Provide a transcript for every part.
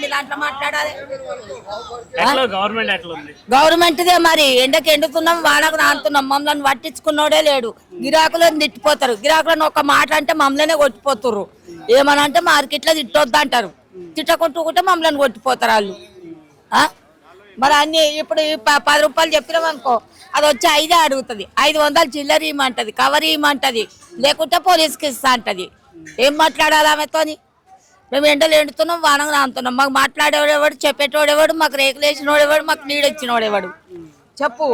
మీ దాంట్లో మాట్లాడాలి. గవర్నమెంట్దే మరి ఎండకి ఎండుతున్నాం వాడకు నానుతున్నాం మమ్మల్ని పట్టించుకున్నోడే లేడు. గిరాకులను తిట్టిపోతారు. గిరాకులను ఒక మాట అంటే మమ్మల్నే కొట్టిపోతుర్రు. ఏమనంటే మార్కెట్లో తిట్టొద్దు అంటారు తిట్టకుంటూ కూడా మమ్మల్ని కొట్టిపోతారు వాళ్ళు? మరి అన్ని ఇప్పుడు పది రూపాయలు చెప్పినాం అనుకో అది వచ్చి ఐదే అడుగుతుంది. ఐదు వందలు చిల్లర ఇమ్మంటది కవర్ ఇమ్మంటది లేకుంటే పోలీస్కి ఇస్తా అంటది. ఏం మాట్లాడాలి ఆమెతోని? మేము ఎండలు ఎండుతున్నాం వానగా నానుతున్నాం మాకు మాట్లాడేవాడెవడు చెప్పేటోడెవడు మాకు రేకులు వేసినోడెవడు మాకు నీడు ఇచ్చినోడెవడు చెప్పు.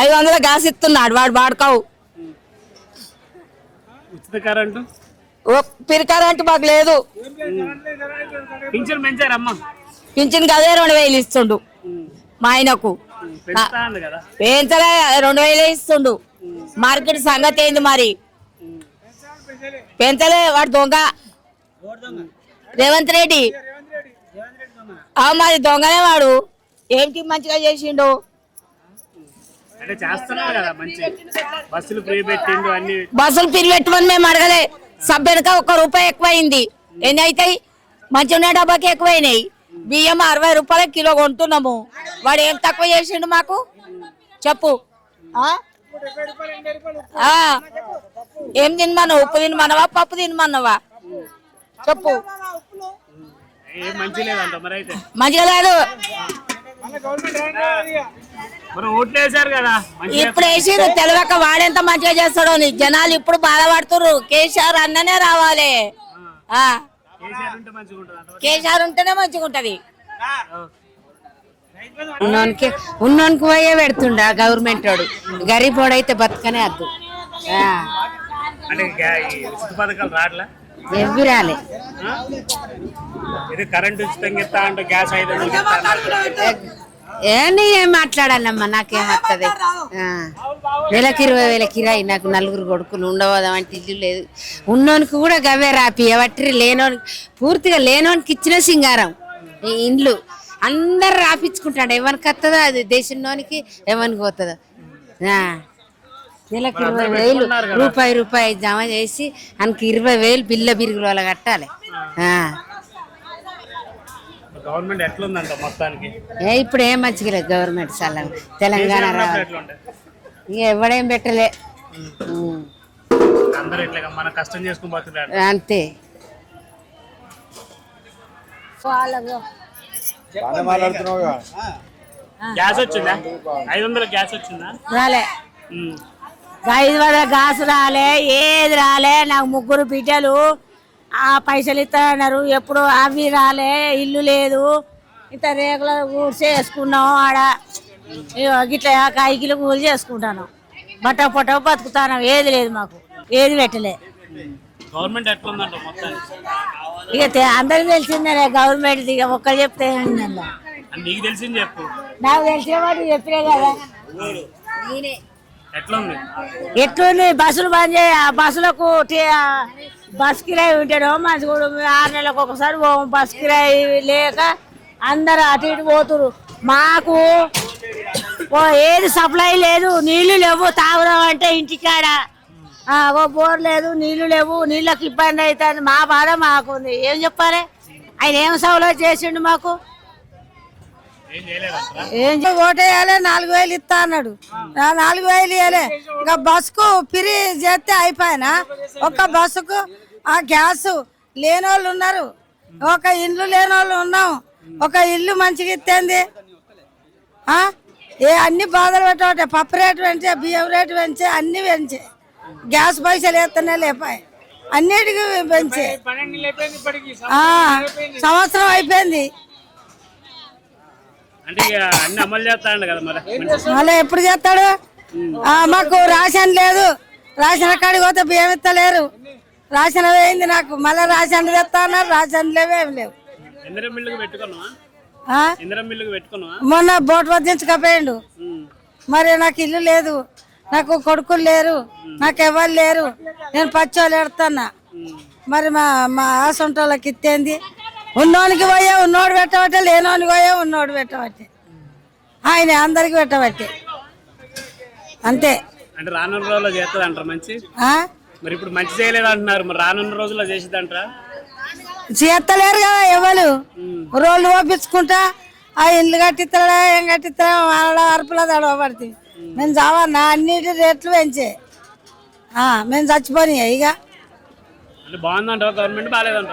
ఐదు వందల గ్యాస్ ఇస్తున్నాడు వాడు వాడుకోవు. ఉచిత కరెంటు? ఓ పిరికారంటే మాకు లేదు. పింఛన్ పెంచారమ్మా. పింఛన్ అదే రెండు వేలు ఇస్తుండు. మా ఆయనకు. కదా. పెంచలే రెండు వేలే ఇస్తుండు. మార్కెట్ సంగతి ఏంది మరి? పెంచలే వాడు దొంగ. రేవంత్ రెడ్డి. ఆ మరి దొంగనే వాడు. ఏంటి మంచిగా చేసిండు? బస్సులు ఫ్రీ పెట్టమని మేము అడగలే. సభ్యునిక ఒక రూపాయి ఎక్కువైంది. ఎన్ని అవుతాయి మంచిగా డబ్బాకి ఎక్కువైనాయి. బియ్యం అరవై రూపాయల కిలో కొంటున్నాము. వాడు ఏం తక్కువ చేసిండు మాకు? చెప్పు. ఏం తినమన్నావు? ఉప్పు తినమన్నావా? పప్పు తినమన్నావా? చెప్పు. ఏం మంచి లేదంట మరి అయితే. మంచిగా లేదు. మరి ఓట్లు వేశారు కదా మంచి ఇప్పుడు వేసిర్రు తెలియక వాడెంత మంచిగా చేస్తాడో అని జనాలు ఇప్పుడు బాధపడుతుర్రు. కేసీఆర్ అన్ననే రావాలి. కేసీఆర్ ఉంటేనే మంచిగా ఉంటది ఉన్నోనికి ఉన్నోనికి పోయే పెడుతుండ గవర్నమెంట్ వాడు. గరీబ్ వాడు అయితే బతకనే వద్దు. ఎవ్వి రాలే? ఇది కరెంట్ ఉచితంగా ఇస్తా అంటే గ్యాస్. ఏ మాట్లాడాలమ్మా? నెలకి ఇరవై వేల కిరాయి. నాకు నలుగురు కొడుకులు ఉండవదాం అంటే ఇల్లు లేదు. ఉన్నోనికి కూడా గవే రాపి ఎవరి లేనోనికి పూర్తిగా లేనోనికి ఇచ్చిన సింగారం. ఇండ్లు. అందరు రాపించుకుంటాడు. ఎవరికి వస్తుందో అది దేశంలోనికి ఎవరికి పోతుందో. ఆ. నెలకు ఇరవై వేలు రూపాయి రూపాయి జమ చేసి ఆయనకి ఇరవై వేలు బిల్ల బిరుగుల వాళ్ళ కట్టాలి. ఆ. గవర్నమెంట్ ఎట్లుందంట మొత్తానికి? ఏ ఇప్పుడు ఏం మంచిగా లేదు గవర్నమెంట్ సలం తెలంగాణ ఇక ఎవడేం పెట్టలే. ఉమ్. అందరూ ఇట్లా మన కష్టం చేసుకుని బతుకుతారు. అంతే. బాగానే మాట్లాడుతున్నావుగా గ్యాస్ వచ్చిందా? ఐదు వందల గ్యాస్ వచ్చిందా? రాలే. ఐదు వందల గాసు రాలే ఏది రాలే నాకు ముగ్గురు బిడ్డలు ఆ పైసలు ఇస్తారన్నారు ఎప్పుడు అవి రాలే ఇల్లు లేదు. ఇంత రేకుల ఊడ్చి వేసుకున్నాం ఆడ. ఇగో గిట్ల కాయికిలు కూలి చేసుకుంటాను. బట్ట పొట్ట బతుకుతాను ఏది లేదు మాకు. ఏది పెట్టలే. గవర్నమెంట్ మొత్తానికి ఇక తె- అందరికి తెలిసిందే గవర్నమెంట్ ఇక ఒక్కరు చెప్తే నీకు తెలిసింది చెప్పు. నాకు తెలిసే వాడు చెప్పినే కదా? ఎట్లుంది? ఎట్లుంది? బస్సులు బంద్ చేయ ఆ బస్సులకు బస్ కిరాయి ఉంటాడు మంచి కూడా ఆరు నెలలకు ఒకసారి పోము. బస్ కిరాయి లేక అందరు అటు ఇటు పోతురు మాకు ఓ ఏది సప్లై లేదు నీళ్ళు లేవు తాగుదాం అంటే ఇంటికాడ. ఓ బోర్ లేదు నీళ్ళు లేవు నీళ్ళకి ఇబ్బంది అవుతుంది. మా బాధ మాకుంది. ఏం చెప్పాలి? ఆయన ఏం సౌలభ్యం చేసిండు మాకు? ఏం ఓటేయాలి నాలుగు వేలు ఇస్తా అన్నాడు. నాలుగు వేలు ఇవ్వలే ఇంకా బస్సుకు ఫ్రీ చేస్తే అయిపోయినా. ఒక్క బస్సుకు ఆ గ్యాస్ లేని వాళ్ళు ఉన్నారు. ఒక ఇల్లు లేని వాళ్ళు ఉన్నాం. ఒక ఇల్లు మంచిగా ఇస్తేంది? ఆ? ఏ అన్ని బాధలు పెట్టబట్టే పప్పు రేటు పెంచే బియ్యం రేటు పెంచే అన్ని పెంచే. గ్యాస్ పైసలు వేస్తేనే లేపాయి అన్నిటికీ పెంచే. సంవత్సరం అయిపోయింది. మళ్ళీ ఎప్పుడు చేస్తాడు? మాకు రాషన్ లేదు. రాషన్ కాడికి పోతే బియ్యం ఇస్తలేరు రాషన్ వేయింది నాకు. మళ్ళీ రాషన్ తెస్తా అన్నారు. రాషన్ లేవు ఏం లేవు. మొన్న బోట్ వద్దించకపోయిండు ఉమ్. మరి నాకు ఇల్లు లేదు. నాకు కొడుకులు లేరు నాకు ఎవరు లేరు నేను పచ్చోళ్ళు ఎడుతున్నా. మరి మా మా ఆసంటోళ్ళకి ఇత్తేంది? ఉన్నోనికి పోయా ఉన్నోడు పెట్టబట్టే లేనోనికి పోయా ఉన్నోడు పెట్టబట్టే. ఆయన అందరికి పెట్టబట్టే. అంతే. అంటే రానున్న రోజుల్లో చేస్తుంది అంటారు మంచి? మరి ఇప్పుడు మంచి చేయలేదు అంటున్నారు మరి రానున్న రోజుల్లో చేస్తలేరు కదా ఎవరు? రోడ్లు ఓపించుకుంటా ఆ ఇల్లు కట్టిస్తాడా ఏం కట్టిస్తాడా వాళ్ళ అరుపుల తడవబడుతుంది మేము చావన్నా అన్నిటి రేట్లు పెంచే. ఆ, మేము చచ్చిపోయి ఇక. గవర్నమెంట్?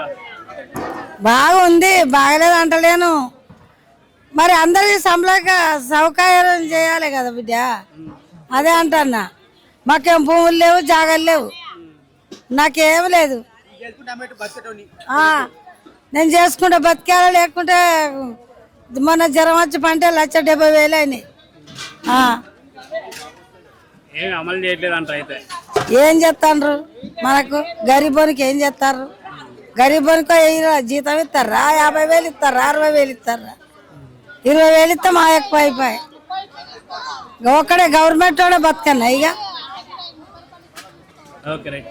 బాగుంది బాగలేదు అంటలేను మరి అందరికి సంబళక సౌకర్యం చేయాలి కదా బిడ్డ. అదే అంటన్నా. మాకేం భూములు లేవు జాగాలు లేవు. నాకేం లేదు. ఆ, నేను చేసుకుంటే బతికేలా లేకుంటే మొన్న జ్వరం వచ్చి పంటే లక్ష డెబ్బై వేలు అయినాయి. ఏమి అమలు చేయట్లేదంట అయితే. ఏం చేస్తాండ్రు? మనకు గరీబోనికి ఏం చేస్తారు? గరీబోనికి జీతం ఇస్తారా? యాభై వేలు ఇస్తారా? అరవై వేలు ఇస్తారా? ఇరవై వేలు ఇస్తే మా ఎక్కువ అయిపోయి ఒక్కడే గవర్నమెంట్ వాడే బతకన్నా ఇక. Okay right.